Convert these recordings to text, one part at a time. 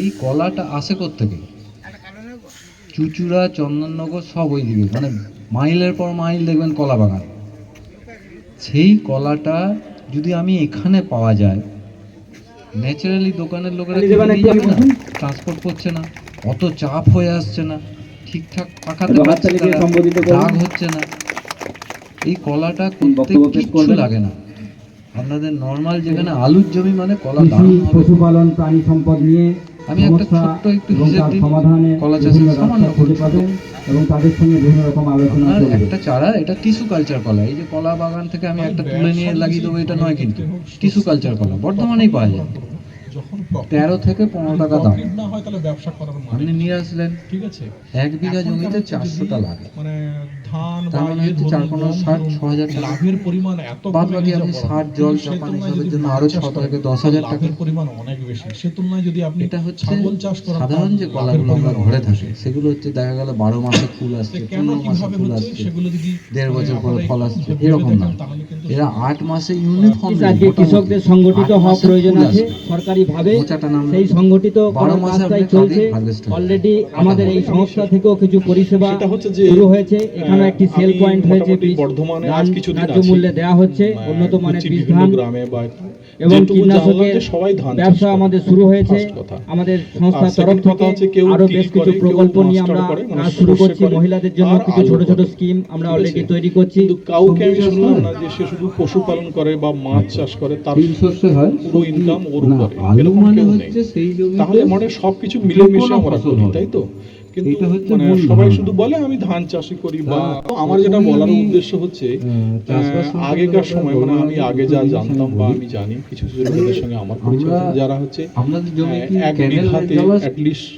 এই কলাটা আসে থেকে চুচুড়া চন্দননগর সব ওই দিকে। মানে মাইলের পর মাইল দেখবেন কলা বাগান। সেই কলাটা যদি আমি এখানে পাওয়া যায় ন্যাচারালি দোকানের লোকেরা ট্রান্সপোর্ট করছে না অত চাপ হয়ে আসছে না ঠিকঠাক পাকাতে পারছে করুন। দাগ হচ্ছে না। এই কলাটা করতে লাগে না। আপনাদের নর্মাল যেখানে আলুর জমি মানে কলা কৃষি পশুপালন প্রাণী সম্পদ নিয়ে আমি একটা ছোট্ট একটু হিসেব সমাধানে কলা চাষের সামান্য খুঁজে পাবেন এবং তাদের সঙ্গে বিভিন্ন রকম আলোচনা একটা চারা এটা টিস্যু কালচার কলা। এই যে কলা বাগান থেকে আমি একটা তুলে নিয়ে লাগিয়ে দেবো এটা নয় কিন্তু। টিস্যু কালচার কলা বর্তমানেই পাওয়া যায়। তেরো থেকে পনেরো টাকা দাম। না হয় তাহলে ব্যবসা করার মানে আপনি নিয়ে আসলেন। ঠিক আছে। এক বিঘা জমিতে হচ্ছে চারশোটা লাগে। মানে ধান তার বা মানে হচ্ছে ধরুন চার পনেরো ষাট, ছ হাজার টাকা। লাভের পরিমাণ এত বাদ কমে বাকি আপনি। সার, জল, সে চাপানের হিসাবের জন্য আরও ছ থেকে দশ হাজার টাকা। লাভের পরিমাণ অনেক বেশি। সে তুলনায় যদি আপনি এটা হচ্ছে ছাগল চাষ করেন সাধারণ যে কলাগুলো আমরা ঘরে থাকে সেগুলো হচ্ছে দেখা গেল বারো মাসে ফুল আসছে কেন পনেরো মাসে ফুল হচ্ছে? আসছে সেগুলো যদি দেড় মানে বছর পরে ফল আসছে এরকম না। এরা আট মাসে ইউনিফর্ম কৃষকদের সংগঠিত হওয়া প্রয়োজন আছে সরকারিভাবে সেই সংগঠিত করার কাজটাই চলছে। অলরেডি আমাদের এই সংস্থা থেকেও কিছু পরিষেবা শুরু হয়েছে। এখানে একটি সেল পয়েন্ট হয়েছে ন্যায্য মূল্যে দেওয়া হচ্ছে উন্নত মানের বীজ ধান এবং কীটনাশকের সবাই ধান ব্যবসা আমাদের শুরু হয়েছে। আমাদের সংস্থার তরফ থেকে আরও বেশ কিছু প্রকল্প নিয়ে আমরা মানে কাজ শুরু করছি মহিলাদের জন্য কিছু ছোট ছোট স্কিম আমরা অলরেডি তৈরি করছি। কাউকে আমি শুনলাম না যে সে শুধু পশুপালন করে বা মাছ চাষ করে তার হয় পুরো ইনকাম ওর উপরে। আলু মানে হচ্ছে সেই জমিতে তাহলে মানে সবকিছু মিলেমিশে আমরা করি তাই তো? কিন্তু মানে সবাই শুধু বলে আমি ধান চাষই করি বা আমার যেটা বলার উদ্দেশ্য হচ্ছে আগেকার সময় মানে আমি আগে যা জানতাম বা আমি জানি কিছু কিছু লোকেদের সঙ্গে আমার পরিচয় যারা হচ্ছে জমি কি এক বিঘাতে অ্যাটলিস্ট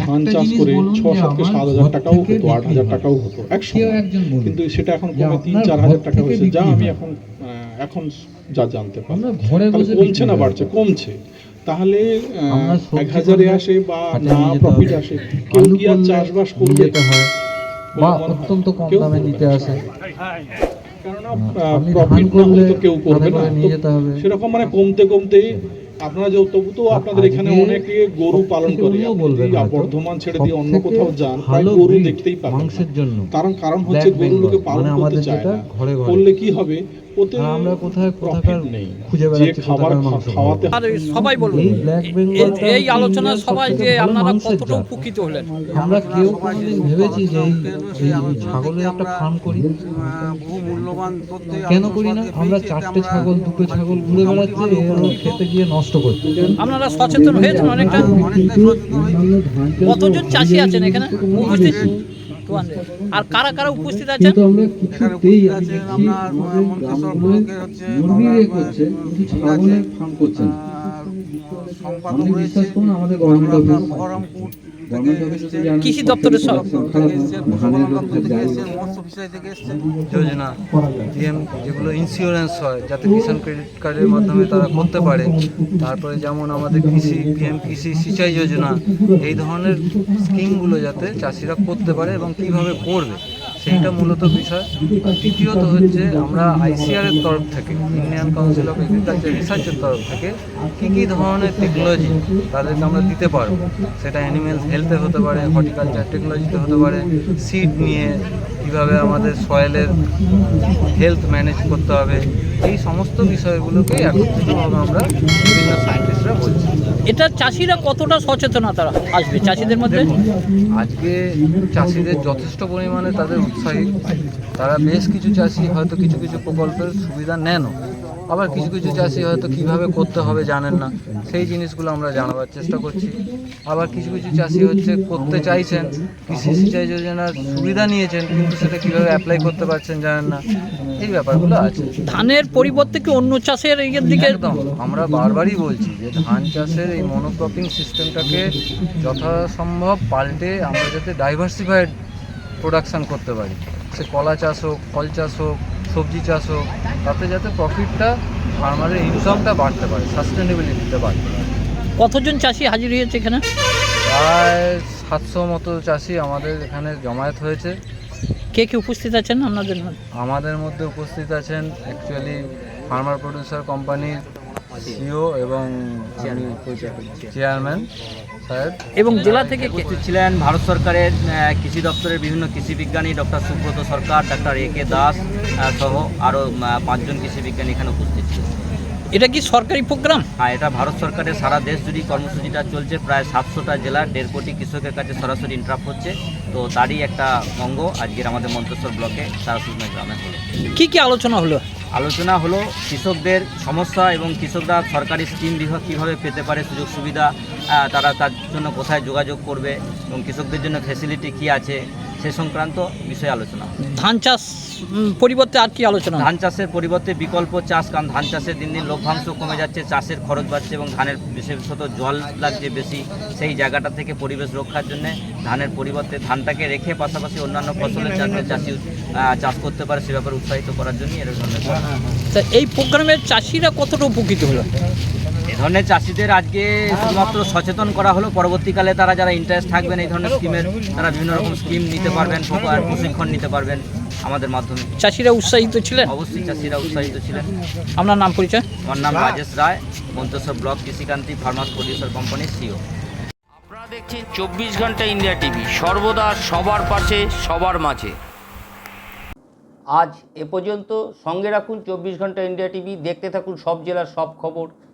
ধান চাষ করে ছ সাতকে সাত হাজার টাকাও হতো আট হাজার টাকাও হতো এক সময়। কিন্তু সেটা এখন কমে তিন চার হাজার টাকা হয়েছে যা আমি এখন এখন যা জানতে পারি কমছে না বাড়ছে কমছে। তাহলে এক হাজারে আসে বা না প্রফিট আসে কেউ কি আর চাষবাস করবে? হয়। বা অত্যন্ত কম দামে নিতে আসে। করলে তো। সেরকম মানে কমতে কমতে আপনারা তবু তো আপনাদের এখানে অনেকে গরু পালন করে। বর্ধমান ছেড়ে দিয়ে অন্য কোথাও যান গরু দেখতেই পাবেন। মাংসের জন্য। কারণ কারণ হচ্ছে গরু লোকে পালন মানে করতে চায় না। করলে কি হবে? আমরা কোথায় কোথাকার খুঁজে বেড়াচ্ছি কোথাকার মাংস আর সবাই বলুন এই ব্ল্যাক এই- বেঙ্গলটা এই আলোচনা সবাই যে আপনারা কতটা উপকৃত হলেন। আমরা কেউ কোনোদিন ভেবেছি যে এই এই ছাগলের একটা ফার্ম করি। বহু মূল্যবান তথ্য কেন করি না? আমরা চারটে ছাগল দুটো ছাগল ঘুরে বেড়াচ্ছি খেতে গিয়ে নষ্ট করছে। আপনারা সচেতন হয়েছেন অনেকটা? কতজন চাষি আছেন এখানে? উপস্থিত। 200 আর কারা কারা উপস্থিত আছেন? সম্পাদক রয়েছে। আমাদের গভর্নমেন্ট কৃষি দপ্তরের সব। যোজনা যেগুলো ইন্স্যুরেন্স হয় যাতে কিষাণ ক্রেডিট কার্ডের মাধ্যমে তারা করতে পারে তারপরে যেমন আমাদের কৃষি পিএম কৃষি সিঁচাই যোজনা এই ধরনের স্কিমগুলো যাতে চাষিরা করতে পারে এবং কীভাবে করবে সেইটা মূলত বিষয়। দ্বিতীয়ত হচ্ছে আমরা আইসিআর এর তরফ থেকে ইন্ডিয়ান কাউন্সিল অফ এগ্রিকালচার রিসার্চের তরফ থেকে কী কী ধরনের টেকনোলজি তাদেরকে আমরা দিতে পারব? সেটা অ্যানিমেলস হেলথে হতে পারে হর্টিকালচার টেকনোলজিতে হতে পারে সিড নিয়ে কীভাবে আমাদের সয়েলের হেলথ ম্যানেজ করতে হবে, এই সমস্ত বিষয়গুলোকেই একত্রিতভাবে আমরা বিভিন্ন সায়েন্টিস্টরা বলছি। এটা চাষিরা কতটা সচেতনতা আসবে চাষিদের মধ্যে? আজকে চাষিদের যথেষ্ট পরিমাণে তাদের উৎসাহী। তারা বেশ কিছু চাষি হয়তো কিছু কিছু প্রকল্পের সুবিধা নেনও। আবার কিছু কিছু চাষি হয়তো কীভাবে করতে হবে জানেন না। সেই জিনিসগুলো আমরা জানাবার চেষ্টা করছি। আবার কিছু কিছু চাষি হচ্ছে করতে চাইছেন কৃষি সিঁচাই যোজনার সুবিধা নিয়েছেন কিন্তু সেটা কীভাবে অ্যাপ্লাই করতে পারছেন জানেন না। এই ব্যাপারগুলো আছে। ধানের পরিবর্তে কি অন্য চাষের ইয়ের দিকে একদম। আমরা বারবারই বলছি যে ধান চাষের এই মনোক্রপিং সিস্টেমটাকে যথাসম্ভব পাল্টে আমরা যাতে ডাইভার্সিফাইড প্রোডাকশান করতে পারি। সে কলা চাষ হোক ফল চাষ হোক সবজি চাষ হোক তাতে যাতে প্রফিটটা ফার্মারের ইনকামটা বাড়তে পারে সাস্টেনেবিলিটিটা বাড়তে পারে। কতজন চাষি হাজির হয়েছে এখানে? প্রায় সাতশো মতো চাষি আমাদের এখানে জমায়েত হয়েছে। কে কে উপস্থিত আছেন আপনাদের আমাদের মধ্যে উপস্থিত আছেন অ্যাকচুয়ালি ফার্মার প্রডিউসার কোম্পানির সিও এবং চেয়ারম্যান সাহেব এবং জেলা থেকে উপস্থিত ছিলেন ভারত সরকারের কৃষি দপ্তরের বিভিন্ন কৃষি বিজ্ঞানী doctor Subrata Sarkar doctor A K Das সহ আরও পাঁচজন কৃষি বিজ্ঞানী এখানে উপস্থিত ছিলেন। এটা কি সরকারি প্রোগ্রাম? হ্যাঁ এটা ভারত সরকারের সারা দেশ জুড়ে কর্মসূচিটা চলছে প্রায় সাতশোটা জেলার দেড় কোটি কৃষকের কাছে সরাসরি ইন্টারাপ হচ্ছে। তো তারই একটা অঙ্গ আজকের আমাদের মন্তেশ্বর ব্লকে তারাসুজমা গ্রামে হলো। কি কি আলোচনা হলো? আলোচনা হলো কৃষকদের সমস্যা এবং কৃষকরা সরকারি স্কিম বিভাগ কীভাবে পেতে পারে সুযোগ সুবিধা তারা তার জন্য কোথায় যোগাযোগ করবে এবং কৃষকদের জন্য ফেসিলিটি কী আছে সে সংক্রান্ত বিষয়ে আলোচনা ধান চাষ পরিবর্তে আর কি আলোচনা ধান চাষের পরিবর্তে বিকল্প চাষ কারণ ধান চাষের দিন দিন লভ্যাংশ কমে যাচ্ছে চাষের খরচ বাড়ছে এবং ধানের বিশেষত জল লাগছে বেশি সেই জায়গাটা থেকে পরিবেশ রক্ষার জন্য ধানের পরিবর্তে ধানটাকে রেখে পাশাপাশি অন্যান্য ফসলের যাতে চাষি চাষ করতে পারে সে ব্যাপারে উৎসাহিত করার জন্য। এরকম এই প্রোগ্রামের চাষিরা কতটা উপকৃত হলো? ধরনের চাষিদের আজকে শুধুমাত্র সচেতন করা হলো। পরবর্তীকালে তারা যারা ইন্টারেস্ট থাকবেন এই ধরনের স্কিমের তারা বিভিন্ন রকম স্কিম নিতে পারবেন আর প্রশিক্ষণ নিতে পারবেন আমাদের মাধ্যমে। চাষিরা উৎসাহিত ছিলেন? অবশ্যই চাষিরা উৎসাহিত ছিলেন। আপনার নাম পরিচয়? আমার নাম Rajesh Roy Manteswar block Krishikanti farmers producer কোম্পানির সিও। আপনারা দেখছেন চব্বিশ ঘণ্টা ইন্ডিয়া টিভি সর্বদা সবার পাশে সবার মাঝে। আজ এ পর্যন্ত সঙ্গে রাখুন চব্বিশ ঘণ্টা ইন্ডিয়া টিভি দেখতে থাকুন সব জেলার সব খবর।